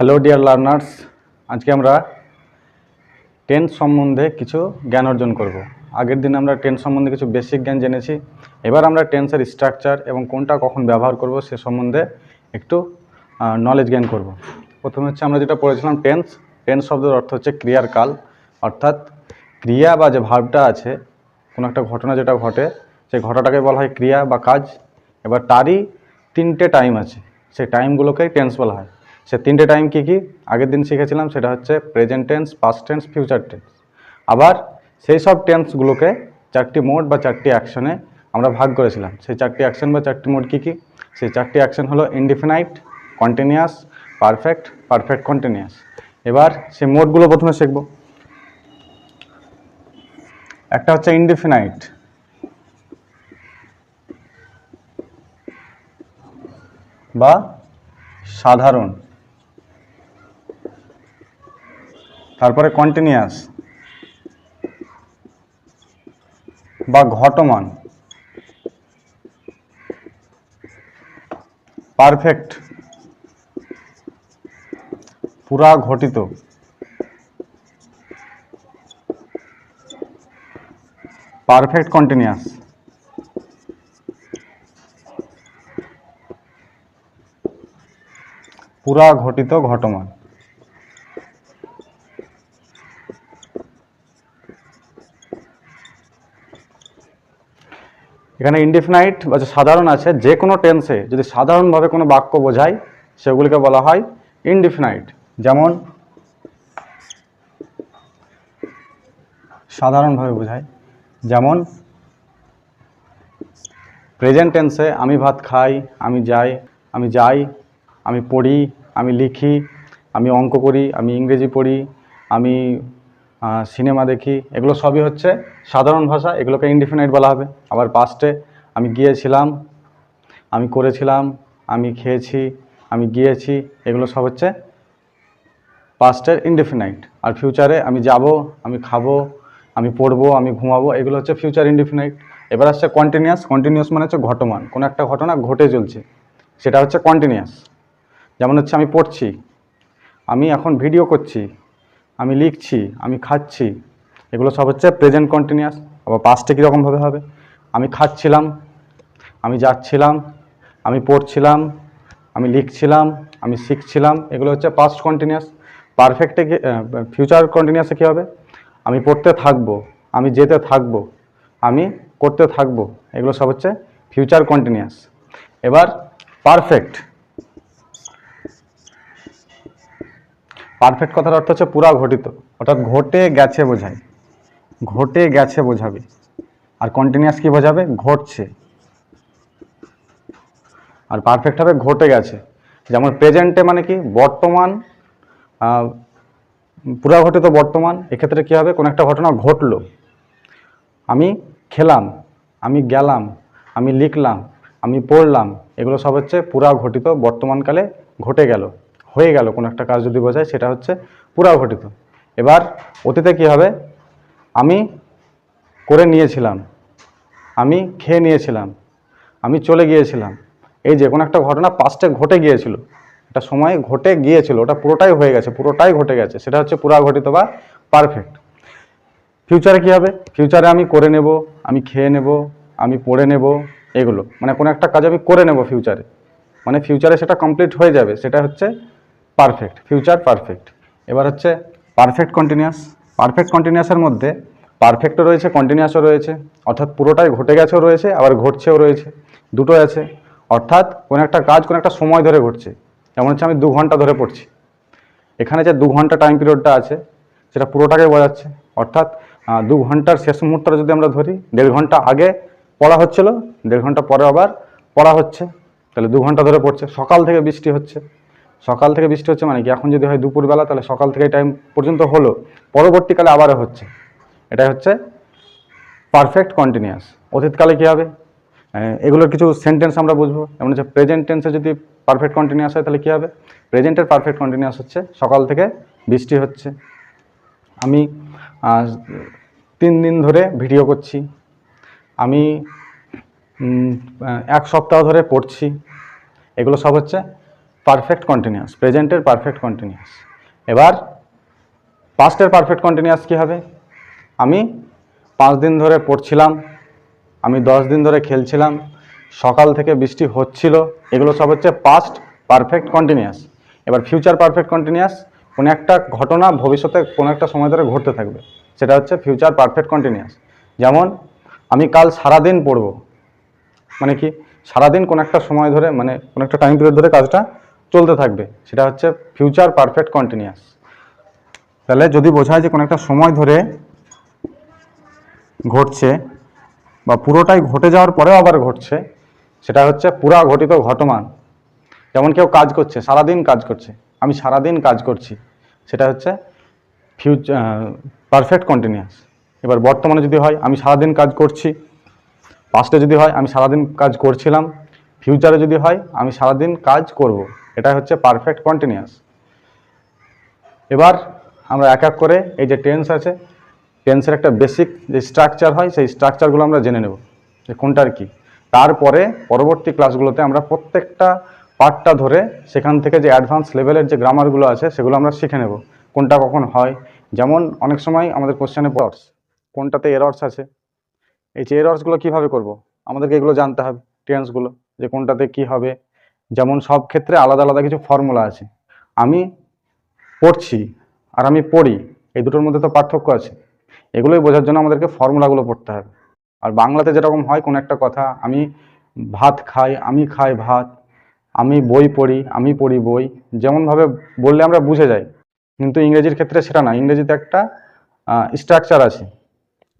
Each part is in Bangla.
হ্যালো ডিয়ার লার্নার্স আজকে আমরা টেন্স সম্বন্ধে কিছু জ্ঞান অর্জন করব। আগের দিন আমরা টেন্স সম্বন্ধে কিছু বেসিক জ্ঞান জেনেছি। এবার আমরা টেন্সের স্ট্রাকচার এবং কোনটা কখন ব্যবহার করব সে সম্বন্ধে একটু নলেজ জ্ঞান করব। প্রথমে হচ্ছে আমরা যেটা পড়েছিলাম টেন্স টেন্স শব্দের অর্থ হচ্ছে ক্রিয়ার কাল অর্থাৎ ক্রিয়া বা যে ভাবটা আছে, কোনো একটা ঘটনা যেটা ঘটে সেই ঘটনাটাকে বলা হয় ক্রিয়া বা কাজ। এবার তারই তিনটে টাইম আছে। সেই টাইমগুলোকেই টেন্স বলা হয়। সে তিনটে টাইম কি কি? আগের দিন শিখেছিলাম, সেটা হচ্ছে present tense past tense future tense আবার সেই সব টেন্সগুলোকে চারটি মোড বা চারটি অ্যাকশনে আমরা ভাগ করেছিলাম। সেই চারটি অ্যাকশন বা চারটি মোড কী কী? সেই চারটি অ্যাকশন হলো indefinite continuous perfect perfect continuous এবার সেই মোডগুলো প্রথমে শিখব। একটা হচ্ছে ইনডিফিনাইট বা সাধারণ। তারপরে কন্টিনিউয়াস বা ঘটমান। পারফেক্ট পুরা ঘটিত। পারফেক্ট কন্টিনিউয়াস পুরা ঘটিত ঘটমান। এখানে ইনডিফিনাইট বা সাধারণ আছে, যে কোনো টেন্সে যদি সাধারণভাবে কোনো বাক্য বোঝায়, সেগুলিকে বলা হয় ইনডিফিনাইট যেমন, সাধারণভাবে বোঝায়, যেমন প্রেজেন্ট টেন্সে আমি ভাত খাই, আমি যাই আমি যাই, আমি পড়ি, আমি লিখি, আমি অঙ্ক করি, আমি ইংরেজি পড়ি, আমি সিনেমা দেখি, এগুলো সবই হচ্ছে সাধারণ ভাষা, এগুলোকে ইনডিফিনাইট বলা হবে। আবার পাস্টে আমি গিয়েছিলাম, আমি করেছিলাম, আমি খেয়েছি, আমি গিয়েছি, এগুলো সব হচ্ছে পাস্টের ইনডিফিনাইট আর ফিউচারে আমি যাব, আমি খাব, আমি পড়ব, আমি ঘুমাবো, এগুলো হচ্ছে ফিউচার ইনডিফিনাইট এবার আসছে কন্টিনিউয়াস কন্টিনিউয়াস মানে হচ্ছে ঘটমান। কোনো একটা ঘটনা ঘটে চলছে, সেটা হচ্ছে কন্টিনিউয়াস যেমন হচ্ছে আমি পড়ছি, আমি এখন ভিডিও করছি, আমি লিখছি, আমি খাচ্ছি, এগুলো সব হচ্ছে প্রেজেন্ট কন্টিনিউয়াস আবার পাস্টে কীরকমভাবে হবে? আমি খাচ্ছিলাম আমি যাচ্ছিলাম, আমি পড়ছিলাম, আমি লিখছিলাম, আমি শিখছিলাম। এগুলো হচ্ছে পাস্ট কন্টিনিউয়াস পারফেক্টে ফিউচার কন্টিনিউয়াসে কী হবে? আমি পড়তে থাকব, আমি যেতে থাকব, আমি করতে থাকব। এগুলো সব হচ্ছে ফিউচার কন্টিনিউয়াস এবার পারফেক্ট পারফেক্ট কথার অর্থ হচ্ছে পুরা ঘটিত। অর্থাৎ ঘটে গেছে বোঝায় ঘটে গেছে বোঝাবে। আর কন্টিনিউয়াস কি বোঝাবে? ঘটছে। আর পারফেক্ট হবে ঘটে গেছে। যেমন প্রেজেন্টে মানে কি? বর্তমান আহ, পুরা ঘটিত বর্তমান এক্ষেত্রে কী হবে? কোনো একটা ঘটনা ঘটলো। আমি খেলাম আমি গেলাম আমি লিখলাম আমি পড়লাম এগুলো সব হচ্ছে পুরা ঘটিত বর্তমানকালে ঘটে গেল হয়ে গেল কোনো একটা কাজ যদি বোঝায় সেটা হচ্ছে পুরা ঘটিত। এবার অতীতে কী হবে? আমি করে নিয়েছিলাম আমি খেয়ে নিয়েছিলাম আমি চলে গিয়েছিলাম এই যে কোনো একটা ঘটনা পাস্টে ঘটে গিয়েছিল, একটা সময় ঘটে গিয়েছিল, ওটা পুরোটাই হয়ে গেছে, পুরোটাই ঘটে গেছে, সেটা হচ্ছে পুরা ঘটিত বা পারফেক্ট ফিউচারে কী হবে? ফিউচারে আমি করে নেব, আমি খেয়ে নেব, আমি পড়ে নেব, এগুলো। মানে কোনো একটা কাজ আমি করে নেব ফিউচারে মানে ফিউচারে সেটা কমপ্লিট হয়ে যাবে, সেটা হচ্ছে পারফেক্ট ফিউচার পারফেক্ট এবার হচ্ছে পারফেক্ট কন্টিনিউয়াস পারফেক্ট কন্টিনিউয়াসের মধ্যে পারফেক্টও রয়েছে কন্টিনিউয়াসও রয়েছে। অর্থাৎ পুরোটাই ঘটে গেছেও রয়েছে, আবার ঘটছেও রয়েছে। দুটোই আছে। অর্থাৎ কোনো একটা কাজ কোনো একটা সময় ধরে ঘটছে। যেমন হচ্ছে আমি দু ঘণ্টা ধরে পড়ছি। এখানে যে দু ঘণ্টা টাইম পিরিয়ডটা আছে, সেটা পুরোটাকে বোঝাচ্ছে। অর্থাৎ দু ঘণ্টার শেষ মুহূর্তটা যদি আমরা ধরি, দেড় ঘণ্টা আগে পড়া হচ্ছিল, দেড় ঘণ্টা পরে আবার পড়া হচ্ছে। তাহলে দু ঘণ্টা ধরে পড়ছে। সকাল থেকে বৃষ্টি হচ্ছে। সকাল থেকে বৃষ্টি হচ্ছে মানে কি? এখন যদি হয় দুপুরবেলা, তাহলে সকাল থেকে টাইম পর্যন্ত হলো। পরবর্তীকালে আবারও হচ্ছে। এটাই হচ্ছে পারফেক্ট কন্টিনিউয়াস অতীতকালে কী হবে? এগুলোর কিছু সেন্টেন্স আমরা বুঝব। যেমন হচ্ছে প্রেজেন্ট টেন্সে যদি পারফেক্ট কন্টিনিউয়াস হয়, তাহলে কী হবে? প্রেজেন্টের পারফেক্ট কন্টিনিউয়াস হচ্ছে, সকাল থেকে বৃষ্টি হচ্ছে। আমি তিন দিন ধরে ভিডিও করছি। আমি এক সপ্তাহ ধরে পড়ছি। এগুলো সব হচ্ছে পারফেক্ট কন্টিনিউয়াস প্রেজেন্টের পারফেক্ট কন্টিনিউয়াস এবার পাস্টের পারফেক্ট কন্টিনিউয়াস কী হবে? আমি পাঁচ দিন ধরে পড়ছিলাম আমি দশ দিন ধরে খেলছিলাম, সকাল থেকে বৃষ্টি হচ্ছিল, এগুলো সব হচ্ছে পাস্ট পারফেক্ট কন্টিনিউয়াস এবার ফিউচার পারফেক্ট কন্টিনিউয়াস কোনো একটা ঘটনা ভবিষ্যতে কোনো একটা সময় ধরে ঘটতে থাকবে, সেটা হচ্ছে ফিউচার পারফেক্ট কন্টিনিউয়াস যেমন, আমি কাল সারাদিন পড়ব মানে কি, সারাদিন কোনো একটা সময় ধরে মানে কোনো একটা টাইম পিরিয়ড ধরে কাজটা চলতে থাকবে, সেটা হচ্ছে ফিউচার পারফেক্ট কন্টিনিউয়াস তাহলে যদি বোঝায় যে কোনো একটা সময় ধরে ঘটছে বা পুরোটাই ঘটে যাওয়ার পরেও আবার ঘটছে, সেটা হচ্ছে পুরা ঘটিত ঘটমান। যেমন কেউ কাজ করছে, সারাদিন কাজ করছে, আমি সারাদিন কাজ করছি, সেটা হচ্ছে ফিউচার পারফেক্ট কন্টিনিউয়াস এবার বর্তমানে যদি হয়, আমি সারাদিন কাজ করছি পাস্টে যদি হয়, আমি সারাদিন কাজ করছিলাম ফিউচারে যদি হয়, আমি সারাদিন কাজ করব এটা হচ্ছে পারফেক্ট কন্টিনিউয়াস এবার আমরা এক এক করে এই যে টেন্স আছে টেন্সের একটা বেসিক যে স্ট্রাকচার হয়, সেই স্ট্রাকচারগুলো আমরা জেনে নেব যে কোনটার কি। তারপরে পরবর্তী ক্লাসগুলোতে আমরা প্রত্যেকটা পার্টটা ধরে সেখান থেকে যে অ্যাডভান্স লেভেলের যে গ্রামারগুলো আছে, সেগুলো আমরা শিখে নেব। কোনটা কখন হয়? যেমন অনেক সময় আমাদের কোশ্চেনে পড়স কোনটাতে এরর্স আছে? এই যে এরর্সগুলো কীভাবে করব? আমাদেরকে এগুলো জানতে হবে টেন্সগুলো যে কোনটাতে কি হবে। যেমন সব ক্ষেত্রে আলাদা আলাদা কিছু ফর্মুলা আছে। আমি পড়ছি আর আমি পড়ি, এই দুটোর মধ্যে তো পার্থক্য আছে। এগুলোই বোঝার জন্য আমাদেরকে ফর্মুলাগুলো পড়তে হবে। আর বাংলাতে যেরকম হয় কোনো একটা কথা, আমি ভাত খাই, আমি খাই ভাত, আমি বই পড়ি, আমি পড়ি বই, যেমনভাবে বললে আমরা বুঝে যাই। কিন্তু ইংরেজির ক্ষেত্রে সেটা না, ইংরেজিতে একটা স্ট্রাকচার আছে।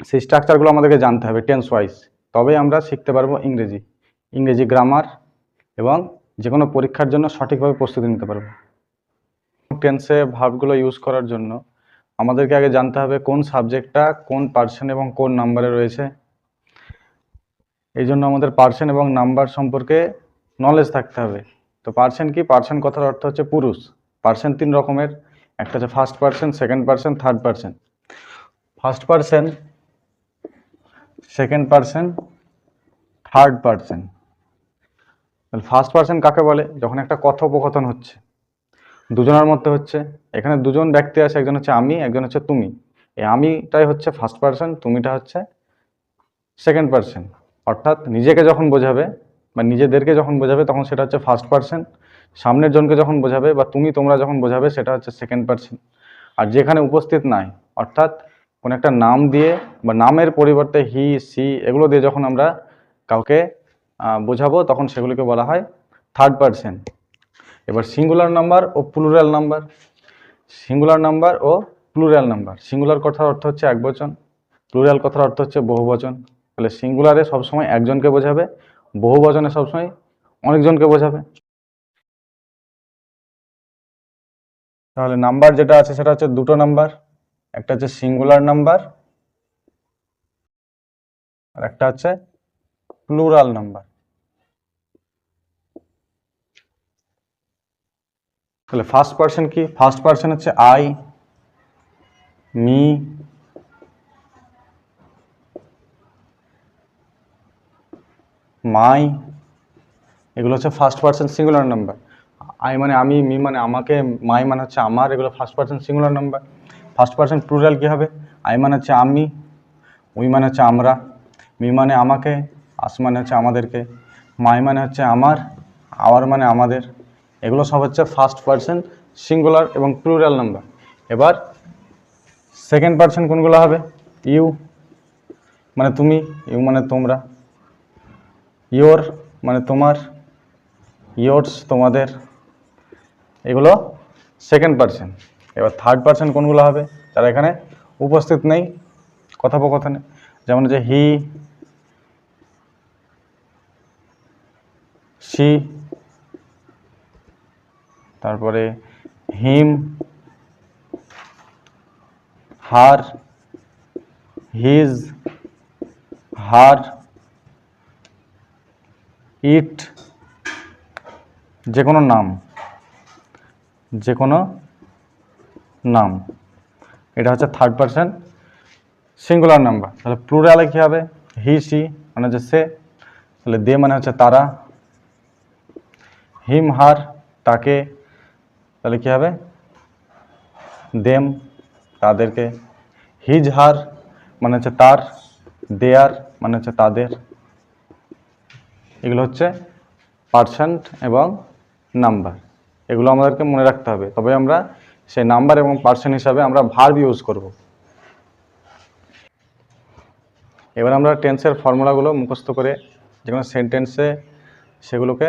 সেই স্ট্রাকচারগুলো আমাদেরকে জানতে হবে টেন্স ওয়াইজ তবেই আমরা শিখতে পারব ইংরেজি। ইংরেজি গ্রামার এবং যে কোনো পরীক্ষার জন্য সঠিকভাবে প্রস্তুতি নিতে পারব। টেন্সে ভাবগুলো ইউজ করার জন্য আমাদেরকে আগে জানতে হবে কোন সাবজেক্টটা, কোন পার্সন এবং কোন নাম্বারে রয়েছে। এই জন্য আমাদের পার্সন এবং নাম্বার সম্পর্কে নলেজ থাকতে হবে। তো পার্সন কি? পার্সন কথার অর্থ হচ্ছে পুরুষ। পার্সন তিন রকমের। একটা হচ্ছে first person second person third person first person second person third person first person কাকে বলে? যখন একটা কথোপকথন হচ্ছে। দুজনের মধ্যে হচ্ছে, এখানে দুজন ব্যক্তি আছে, একজন হচ্ছে আমি, একজন হচ্ছে তুমি। এই আমিটাই হচ্ছে ফার্স্ট পার্সন তুমিটা হচ্ছে সেকেন্ড পার্সন অর্থাৎ নিজেকে যখন বোঝাবে বা নিজেদেরকে যখন বোঝাবে, তখন সেটা হচ্ছে ফার্স্ট পার্সন সামনের জনকে যখন বোঝাবে বা তুমি, তোমরা যখন বোঝাবে, সেটা হচ্ছে সেকেন্ড পার্সন আর যেখানে উপস্থিত নাই, অর্থাৎ কোনো একটা নাম দিয়ে বা নামের পরিবর্তে হি সি এগুলো দিয়ে যখন আমরা কাউকে বোঝাবো, তখন সেগুলিকে বলা হয় থার্ড পার্সন এবার সিঙ্গুলার নাম্বার ও প্লুরাল নাম্বার সিঙ্গুলার নাম্বার ও প্লুরাল নাম্বার সিঙ্গুলার কথার অর্থ হচ্ছে এক বচন প্লুরাল কথার অর্থ হচ্ছে বহু বচন। তাহলে সিঙ্গুলারে সবসময় একজনকে বোঝাবে, বহু বচনে সবসময় অনেকজনকে বোঝাবে। তাহলে নাম্বার যেটা আছে সেটা হচ্ছে দুটো নাম্বার একটা হচ্ছে সিঙ্গুলার নাম্বার আর একটা হচ্ছে প্লুরাল নাম্বার তাহলে ফার্স্ট পার্সন কি? ফার্স্ট পার্সন হচ্ছে আই মি মাই এগুলো হচ্ছে first person singular number I মানে আমি মি মানে আমাকে মাই মানে হচ্ছে আমার, এগুলো first person singular number first person plural কী হবে? আই মানে হচ্ছে আমি উই মানে হচ্ছে আমরা মি মানে আমাকে আস মানে হচ্ছে আমাদেরকে মাই মানে হচ্ছে আমার আওয়ার মানে আমাদের এগুলো সব হচ্ছে ফার্স্ট পার্সন সিঙ্গুলার এবং প্লুরাল নাম্বার এবার সেকেন্ড পার্সন কোনগুলো হবে? ইউ মানে তুমি ইউ মানে তোমরা। ইয়োর মানে তোমার ইয়োর্স তোমাদের। এগুলো সেকেন্ড পার্সন এবার থার্ড পার্সন কোনগুলো হবে? যারা এখানে উপস্থিত নেই, কথোপকথনে। যেমন যে হি সি তারপরে হিম, হার, হিজ, হার, ইট যে কোনো নাম যে কোনো নাম। এটা হচ্ছে থার্ড পার্সন সিঙ্গুলার নাম্বার তাহলে প্লুরালে কী হবে? হি সি মানে হচ্ছে সে। তাহলে দে মানে হচ্ছে তারা। হিম, হার, তাকে তাহলে কী হবে? দেম তাদেরকে হিজ হার মানে হচ্ছে তার দেয়ার মানে হচ্ছে তাদের। এগুলো হচ্ছে পার্সেন্ট এবং নাম্বার। এগুলো আমাদেরকে মনে রাখতে হবে। তবে আমরা সেই নাম্বার এবং পার্সেন্ট হিসাবে আমরা ভার্ব ইউজ করব। এবার আমরা টেন্সের ফর্মুলাগুলো মুখস্থ করে যে কোনো সেন্টেন্সে সেগুলোকে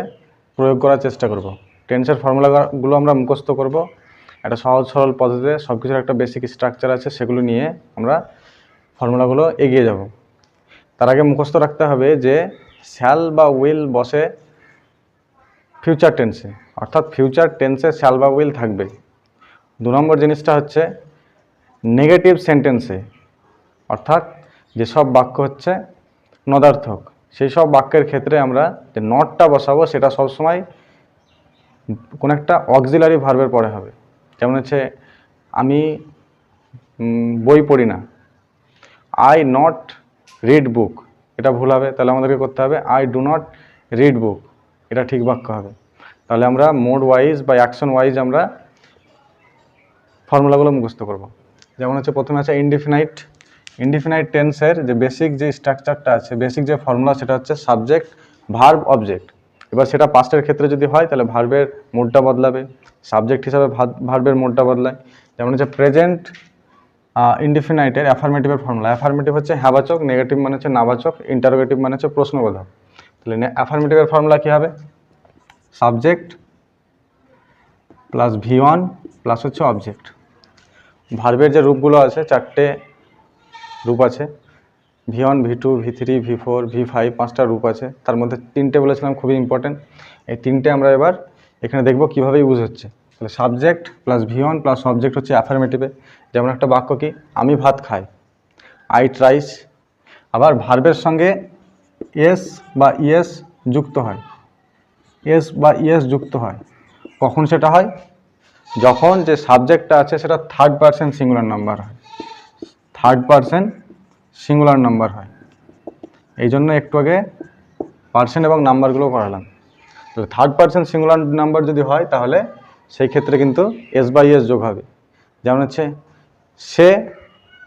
প্রয়োগ করার চেষ্টা করব। টেন্সের ফর্মুলাগুলো আমরা মুখস্থ করব। একটা সহজ সরল পদ্ধতিতে সব কিছুর একটা বেসিক স্ট্রাকচার আছে, সেগুলো নিয়ে আমরা ফর্মুলাগুলো এগিয়ে যাব। তার আগে মুখস্থ রাখতে হবে যে শ্যাল বা উইল বসে ফিউচার টেন্সে অর্থাৎ ফিউচার টেন্সে শ্যাল বা উইল থাকবে। দু নম্বর জিনিসটা হচ্ছে নেগেটিভ সেন্টেন্সে অর্থাৎ যেসব বাক্য হচ্ছে নদার্থক, সেই সব বাক্যের ক্ষেত্রে আমরা যে নটটা বসাবো, সেটা সবসময় কোনো একটা অক্সিলারি ভার্বের পরে হবে। যেমন হচ্ছে, আমি বই পড়ি না। আই নট রিড বুক এটা ভুল হবে, তাহলে আমাদেরকে করতে হবে I do not read book এটা ঠিক বাক্য হবে। তাহলে আমরা মোড ওয়াইজ বা অ্যাকশন ওয়াইজ আমরা ফর্মুলাগুলো মুখস্থ করব। যেমন হচ্ছে, প্রথমে আছে ইনডিফিনাইট ইনডিফিনাইট টেন্সের যে বেসিক যে স্ট্রাকচারটা আছে বেসিক যে ফর্মুলা সেটা হচ্ছে সাবজেক্ট ভার্ব অবজেক্ট এবার সেটা পাস্টের ক্ষেত্রে যদি হয়, তাহলে ভার্বের মোডটা বদলাবে। সাবজেক্ট হিসাবে ভার্বের মোডটা বদলায়। যেমন হচ্ছে প্রেজেন্ট ইনডিফিনাইটের অ্যাফার্মেটিভের ফর্মুলা অ্যাফার্মেটিভ হচ্ছে হ্যাবাচক নেগেটিভ মানে হচ্ছে নাবাচক ইন্টারোগেটিভ মানে হচ্ছে প্রশ্নবোধক। তাহলে অ্যাফার্মেটিভের ফর্মুলা কী হবে? Subject plus V one plus হচ্ছে অবজেক্ট ভার্বের যে রূপগুলো আছে, চারটে রূপ আছে। V one, V two, V three, V four, V five, পাঁচটা রূপ আছে। তার মধ্যে তিনটে বলেছিলাম, খুবই ইম্পর্টেন্ট এই তিনটে আমরা এবার এখানে দেখব কীভাবে ইউজ হচ্ছে। তাহলে subject plus V one plus subject হচ্ছে অ্যাফার্মেটিভে যেমন একটা বাক্য কি, আমি ভাত খাই আই ট্রাইস আবার ভার্বের সঙ্গে এস বা ইএস যুক্ত হয়। এস বা ইএস যুক্ত হয়। কখন সেটা হয়? যখন যে সাবজেক্টটা আছে, সেটা থার্ড পার্সেন্ট সিঙ্গুলার নাম্বার হয়। থার্ড পার্সেন্ট সিঙ্গুলার নাম্বার হয়। এই জন্য একটু আগে পার্সেন্ট এবং নাম্বারগুলো করালাম তাহলে থার্ড পার্সেন্ট সিঙ্গুলার নাম্বার যদি হয়, তাহলে সেই ক্ষেত্রে কিন্তু এস বাই এস যোগ হবে। যেমন হচ্ছে, সে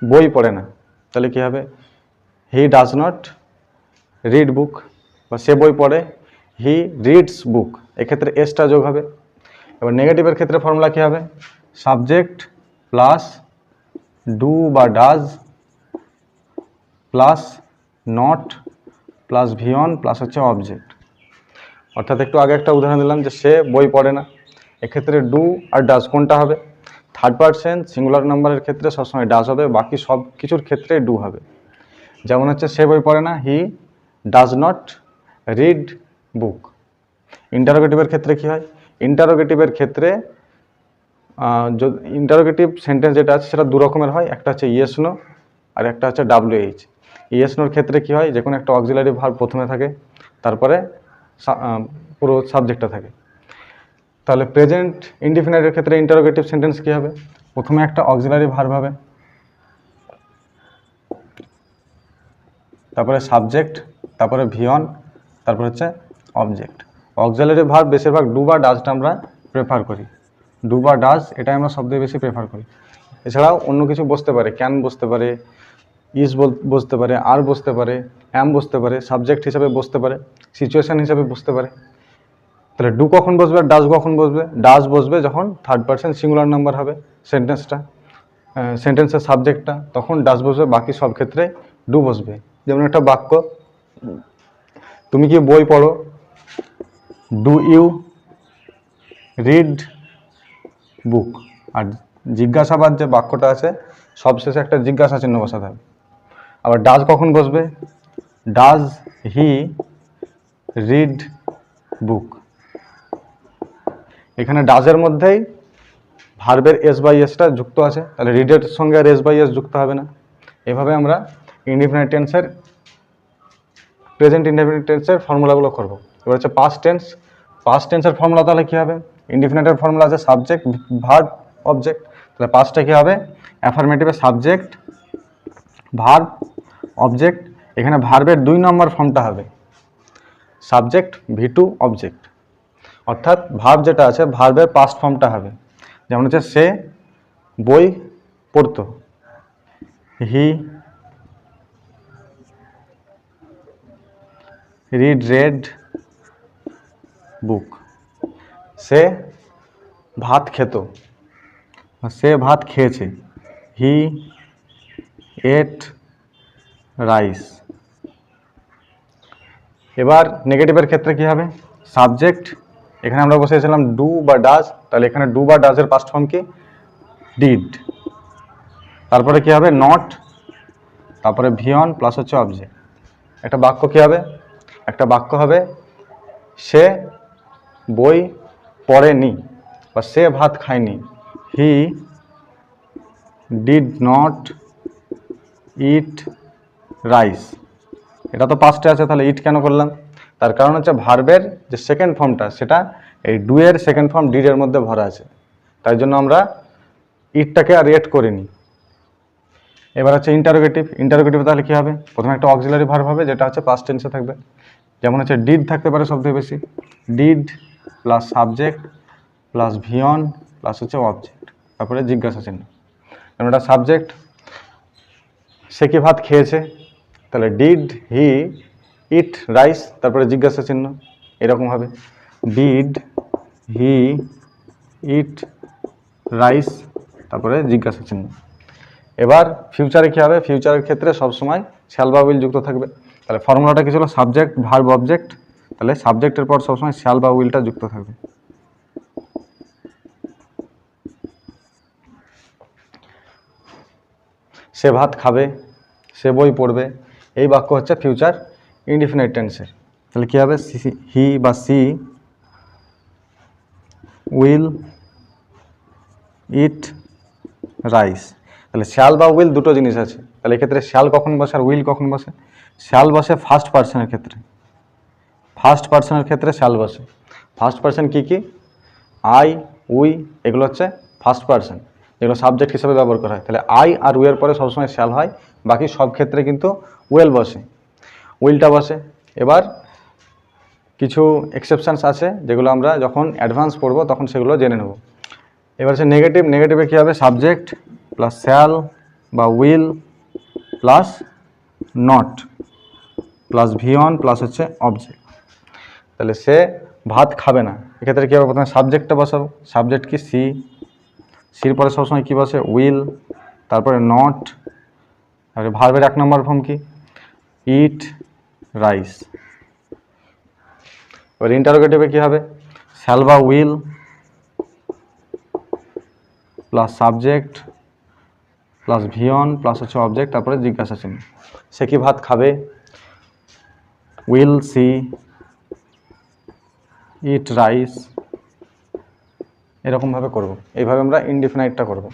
বই পড়ে না, তাহলে কী হবে? He does not read book বা সে বই পড়ে হি রিডস বুক এক্ষেত্রে এসটা যোগ হবে। এবার নেগেটিভের ক্ষেত্রে ফর্মুলা কী হবে? সাবজেক্ট প্লাস ডু বা does plus not plus V one plus হচ্ছে অবজেক্ট অর্থাৎ একটু আগে একটা উদাহরণ দিলাম যে সে বই পড়ে না। এক্ষেত্রে ডু আর ডাজ কোনটা হবে? থার্ড পার্সেন্ট সিঙ্গুলার নাম্বারের ক্ষেত্রে সবসময় ডাজ হবে, বাকি সব কিছুর ক্ষেত্রে ডু হবে। যেমন হচ্ছে সে বই পড়ে না he does not read book ইন্টারোগেটিভের ক্ষেত্রে কি হয়? ইন্টারোগেটিভের ক্ষেত্রে ইন্টারোগেটিভ সেন্টেন্স যেটা আছে সেটা দু রকমের হয়, একটা হচ্ছে ইয়েস নো আর একটা হচ্ছে ডাব্লিউ এইচ ইয়েস নোর ক্ষেত্রে কি হয়? যে কোনো একটা অক্সিলারি ভার্ব প্রথমে থাকে, তারপরে পুরো সাবজেক্টটা থাকে। তাহলে প্রেজেন্ট ইনডিফিনাইটের ক্ষেত্রে ইন্টারোগেটিভ সেন্টেন্স কী হবে? প্রথমে একটা অক্সিলারি ভার্ব হবে। তারপরে সাবজেক্ট তারপরে ভিয়ন তারপর হচ্ছে অবজেক্ট অক্সিলারি ভার্ব বেশিরভাগ ডু বা ডাজটা আমরা প্রেফার করি। ডু বা ডাজ এটাই আমরা সবথেকে বেশি প্রেফার করি। এছাড়াও অন্য কিছু বসতে পারে ক্যান বসতে পারে ইজ বসতে পারে, আর বসতে পারে, অ্যাম বসতে পারে, সাবজেক্ট হিসাবে বসতে পারে, সিচুয়েশান হিসাবে বসতে পারে। তাহলে ডু কখন বসবে আর ডাজ কখন বসবে? ডাজ বসবে যখন থার্ড পার্সেন্ট সিঙ্গুলার নাম্বার হবে সেন্টেন্সটা সেন্টেন্সের সাবজেক্টটা, তখন ডাস বসবে, বাকি সব ক্ষেত্রে ডু বসবে। যেমন একটা বাক্য, তুমি কি বই পড়ো? Do you read book? আর জিজ্ঞাসাবাদ যে বাক্যটা আছে, সবশেষে একটা জিজ্ঞাসা চিহ্ন বসাতে হবে। আবার ডাজ কখন বসবে? Does he read book. এখানে ডাজের মধ্যেই ভার্বের এস বাই এসটা যুক্ত আছে। তাহলে রিডের সঙ্গে আর এস বাই এস যুক্ত হবে না। এভাবে আমরা ইনডিফিনাইট টেন্সের প্রেজেন্ট ইনডিফিনাইট টেন্সের ফর্মুলাগুলো করব। এবার হচ্ছে পাস্ট টেন্স পাস্ট টেন্সের ফর্মুলা তাহলে কী হবে? ইনডিফিনাইটের ফর্মুলা আছে সাবজেক্ট ভার্ব অবজেক্ট তাহলে পাস্টে কী হবে? অ্যাফার্মেটিভে সাবজেক্ট ভার্ব অবজেক্ট এখানে ভার্বের দুই নম্বর ফর্মটা হবে। সাবজেক্ট ভি টু অবজেক্ট অর্থাৎ ভার্ব যেটা আছে ভার্বের পাস্ট ফর্মটা হবে। যেমন হচ্ছে, সে বই পড়তো। হি রিড রেড বুক সে ভাত খেত। সে ভাত খেয়েছে। He ate rice. এবার নেগেটিভের ক্ষেত্রে কি হবে? সাবজেক্ট, এখানে আমরা বসেছিলাম ডু বা ডাজ তাহলে এখানে ডু বা ডাজের পাস্ট ফর্ম কি? ডিড তারপরে কি হবে? নট তারপরে ভিয়ন প্লাস হচ্ছে অবজেক্ট একটা বাক্য কি হবে? একটা বাক্য হবে, সে বই পড়েনি বা সে ভাত খায়নি। He did not eat rice. এটা তো পাস্টে আছে, তাহলে ইট কেন করলাম? তার কারণ হচ্ছে ভার্বের যে সেকেন্ড ফর্মটা সেটা এই ডুয়ের সেকেন্ড ফর্ম ডিডের মধ্যে ভরা আছে। তাই জন্য আমরা ইটটাকে আর রেট করিনি। এবার হচ্ছে ইন্টারোগেটিভ ইন্টারোগেটিভ তাহলে কী হবে? প্রথমে একটা অক্সিলারি ভার্ব হবে, যেটা হচ্ছে পাস্ট টেন্সে থাকবে। যেমন হচ্ছে ডিড থাকতে পারে সবথেকে বেশি। Did plus subject plus V one plus হচ্ছে অবজেক্ট তারপরে জিজ্ঞাসা চিহ্ন যেমন এটা সাবজেক্ট সে কি ভাত খেয়েছে? তাহলে ডিড হি ইট রাইস তারপরে জিজ্ঞাসা চিহ্ন, এরকম হবে। ডিড হি ইট রাইস তারপরে জিজ্ঞাসা চিহ্ন। এবার ফিউচারে কী হবে? ফিউচারের ক্ষেত্রে সবসময় শ্যাল বা উইল যুক্ত থাকবে। তাহলে ফর্মুলাটা কি ছিল? সাবজেক্ট ভার্ব অবজেক্ট তাহলে সাবজেক্টের পর সবসময় শ্যাল বা উইলটা যুক্ত থাকবে। সে ভাত খাবে, সে বই পড়বে এই বাক্য হচ্ছে ফিউচার ইনডিফিনাইট টেন্সের তাহলে কী হবে? হি বা সি উইল ইট রাইস তাহলে শ্যাল বা উইল দুটো জিনিস আছে। তাহলে এক্ষেত্রে শ্যাল কখন বসে আর উইল কখন বসে? শ্যাল বসে ফার্স্ট পার্সনের ক্ষেত্রে। ফার্স্ট পার্সনের ক্ষেত্রে শ্যাল বসে। ফার্স্ট পার্সন কী কী? আই উই এগুলো হচ্ছে ফার্স্ট পার্সন যেগুলো সাবজেক্ট হিসেবে ব্যবহার করা হয়। তাহলে আই আর উইয়ের পরে সবসময় শ্যাল হয়। বাকি সব ক্ষেত্রে কিন্তু উইল বসে। উইলটা বসে। এবার কিছু এক্সেপশনস আছে যেগুলো আমরা যখন অ্যাডভান্স পড়ব তখন সেগুলো জেনে নেব। এবার হচ্ছে নেগেটিভ নেগেটিভে কী হবে? সাবজেক্ট প্লাস শ্যাল বা will plus not plus V one plus হচ্ছে অবজেক্ট তাহলে সে ভাত খাবে না। এক্ষেত্রে কী হবে? প্রথমে সাবজেক্টটা বসাবো। সাবজেক্ট কি? সি সির পরে সবসময় কী বসে? উইল তারপরে নট তারপরে ভার্বের এক নম্বর ফর্ম কি? Eat, rice. এবার ইন্টারোগেটিভে কী হবে? শ্যাল বা will plus subject plus V one plus হচ্ছে অবজেক্ট তারপরে জিজ্ঞাসা চিহ্ন। সে কি ভাত খাবে? উইল সি ইট রাইস এরকমভাবে করব। এইভাবে আমরা ইনডিফিনাইটটা করব।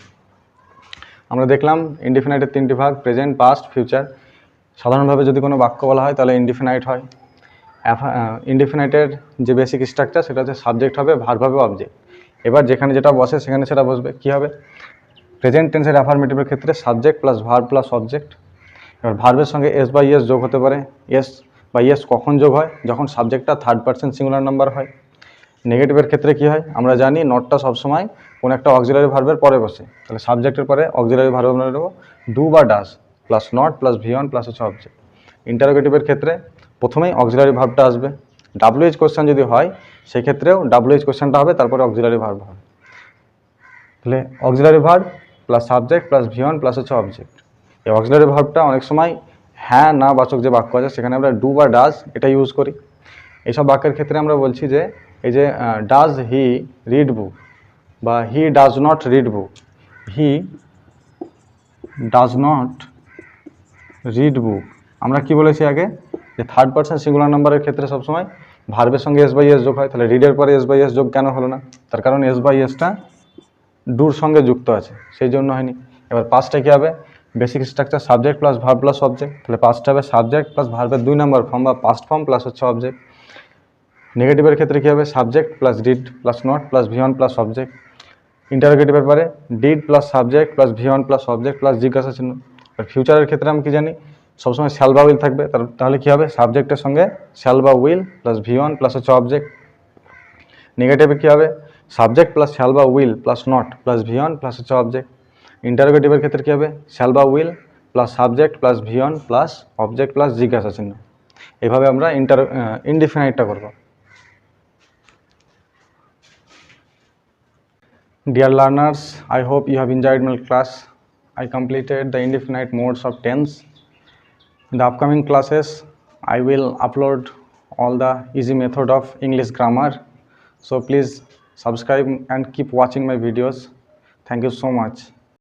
আমরা দেখলাম ইনডিফিনাইটের তিনটি ভাগ প্রেজেন্ট পাস্ট ফিউচার সাধারণভাবে যদি কোনো বাক্য বলা হয়, তাহলে ইনডিফিনাইট হয়। ইনডিফিনাইটের যে বেসিক স্ট্রাকচার সেটা হচ্ছে সাবজেক্ট হবে ভার্ব হবে অবজেক্ট এবার যেখানে যেটা বসে, সেখানে সেটা বসবে। কী হবে? প্রেজেন্ট টেন্সের অ্যাফার্মেটিভের ক্ষেত্রে subject plus verb plus object এবার ভার্বের সঙ্গে এস বা ইয়েস যোগ হতে পারে। এস বা ইয়েস কখন যোগ হয়? যখন সাবজেক্টটা থার্ড পার্সন সিঙ্গুলার নাম্বার হয়। নেগেটিভের ক্ষেত্রে কি হয়? আমরা জানি নটটা সবসময় কোনো একটা অক্সিলারি ভার্বের পরে বসে। তাহলে সাবজেক্টের পরে অক্সিলারি ভার্ব আমরা নেব। ডু বা does plus not plus V one plus হচ্ছে অবজেক্ট ইন্টারোগেটিভের ক্ষেত্রে প্রথমেই অক্সিলারি ভার্বটা আসবে। ডাব্লিউএইচ কোশ্চেন যদি হয়, সেক্ষেত্রেও ডাব্লিউএইচ কোশ্চেনটা হবে, তারপরে অক্সিলারি ভার্ব হবে। তাহলে auxiliary verb plus subject plus V one plus হচ্ছে অবজেক্ট এই অক্সিলারি ভার্বটা অনেক সময় হ্যাঁ না, বাচক যে বাক্য আছে, সেখানে আমরা ডু বা ডাস এটা ইউজ করি। এইসব বাক্যের ক্ষেত্রে আমরা বলছি যে এই যে ডাজ হি রিড বুক বা he does not read book he does not read book আমরা কি বলেছি আগে? যে থার্ড পার্সন সিঙ্গুলার নাম্বারের ক্ষেত্রে সবসময় ভার্বের সঙ্গে এস বাই এস যোগ হয়। তাহলে রিডের পরে এস বাই এস যোগ কেন হলো না? তার কারণ এস বাই এসটা ডুর সঙ্গে যুক্ত আছে, সেই জন্য হয়নি। এবার পাঁচটা কী হবে? Basic structure subject plus verb plus object তাহলে পাঁচটা হবে সাবজেক্ট প্লাস ভার্বের দুই নম্বর ফর্ম বা পাস্ট ফর্ম প্লাস হচ্ছে অবজেক্ট নেগেটিভের ক্ষেত্রে কী হবে? Subject plus did plus not plus V one plus object ইন্টারোগেটিভের পরে did plus subject plus V one plus object plus জিজ্ঞাসা চিহ্ন। আর ফিউচারের ক্ষেত্রে আমি কি জানি? সবসময় শ্যাল বা উইল থাকবে। তাহলে কী হবে? সাবজেক্টের সঙ্গে শ্যাল বা will plus V one plus হচ্ছে অবজেক্ট নেগেটিভে কী হবে? সাবজেক্ট প্লাস শ্যাল বা will plus not plus V one plus হচ্ছে অবজেক্ট ইন্টারোগেটিভের ক্ষেত্রে কী হবে? শ্যাল বা will plus subject plus V one plus object plus জিজ্ঞাসা চিহ্ন। এভাবে আমরা ইন্টার ইনডিফিনাইটটা করব। Dear learners, I hope you have enjoyed my class. I completed the indefinite modes of tense. In the upcoming classes, I will upload all the easy method of English grammar. So please subscribe and keep watching my videos. Thank you so much.